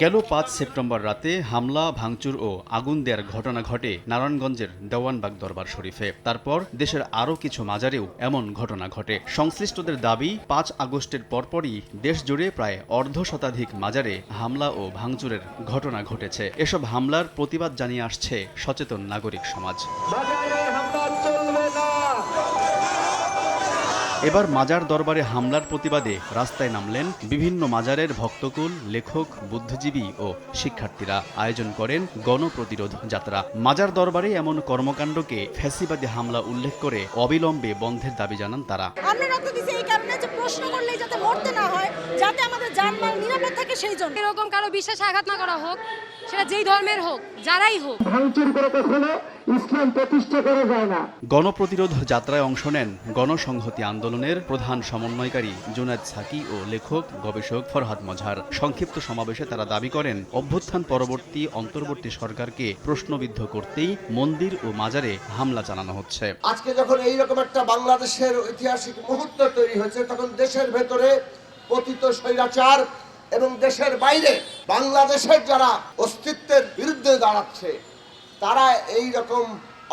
গেল পাঁচ সেপ্টেম্বর রাতে হামলা, ভাঙচুর ও আগুন দেওয়ার ঘটনা ঘটে নারায়ণগঞ্জের দেওয়ানবাগ দরবার শরীফে। তারপর দেশের আরও কিছু মাজারেও এমন ঘটনা ঘটে। সংশ্লিষ্টদের দাবি, পাঁচ আগস্টের পরপরই দেশ জুড়ে প্রায় অর্ধ শতাধিক মাজারে হামলা ও ভাঙচুরের ঘটনা ঘটেছে। এসব হামলার প্রতিবাদ জানিয়ে আসছে সচেতন নাগরিক সমাজ। এবার মাজার দরবারে হামলার প্রতিবাদে রাস্তায় নামলেন বিভিন্ন মাজারের ভক্তকুল, লেখক, বুদ্ধিজীবী ও শিক্ষার্থীরা। আয়োজন করেন গণপ্রতিরোধ যাত্রা। মাজার দরবারে এমন কর্মকাণ্ডকে ফ্যাসিবাদী হামলা উল্লেখ করে অবিলম্বে বন্ধের দাবি জানান তারা। আমরা রক্ত দিছি এই কারণে যে প্রশ্ন করলেই যাতে মরতে না জানমাল নিরাপদ থাকে সেই জন্য। এরকম কারও বিশ্বাসে আঘাত না করা হোক সেটা যেই ধর্মের হোক যারাই হোক। ভাঙচুর করে কখনো ইসলাম প্রতিষ্ঠা করা যায় না। গণপ্রতিরোধ যাত্রায় অংশ নেন গণসংহতি আন্দোলনের প্রধান সমন্বয়কারী জুনায়দ সাকি ও লেখক গবেষক ফরহাদ মজহার সংক্ষিপ্ত সমাবেশে তারা দাবি করেন অভ্যুত্থান পরবর্তী অন্তর্বর্তী সরকারকে প্রশ্নবিদ্ধ করতেই মন্দির ও মাজারে হামলা চালানো হচ্ছে। আজকে যখন এইরকম একটা বাংলাদেশের ঐতিহাসিক মুহূর্ত তৈরি হয়েছে তখন দেশের ভেতরে পতিত স্বৈরাচার এবং দেশের বাইরে বাংলাদেশের যারা অস্তিত্বের বিরুদ্ধে দাঁড়াচ্ছে তারা এই রকম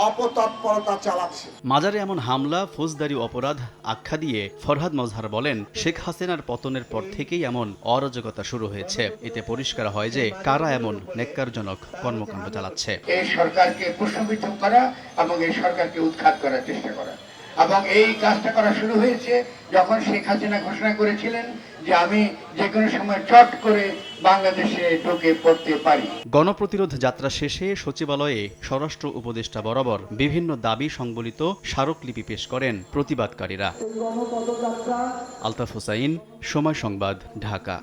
অপতৎপরতা চালাচ্ছে। মাজারে এমন হামলা ফৌজদারি অপরাধ আখ্যা দিয়ে ফরহাদ মজহার বলেন শেখ হাসিনার পতনের পর থেকেই এমন অরাজকতা শুরু হয়েছে। এতে পরিষ্কার হয় যে কারা এমন নেককারজনক কর্মকাণ্ড চালাচ্ছে। এই সরকারকে প্রশ্নবিদ্ধ করা এবং এই সরকারকে উৎখাত করার চেষ্টা করা। এবং এই কাজটা করা শুরু হয়েছে যখন শেখ হাসিনা ঘোষণা করেছিলেন যে আমি যে কোনো সময় চট করে বাংলাদেশে ঢুকে পড়তে পারি। গণপ্রতিরোধ যাত্রা শেষে সচিবালয়ে স্বরাষ্ট্র উপদেষ্টা বরাবর বিভিন্ন দাবি সংবলিত স্মারকলিপি পেশ করেন প্রতিবাদকারীরা। আলতাফ হোসাইন, সময় সংবাদ, ঢাকা।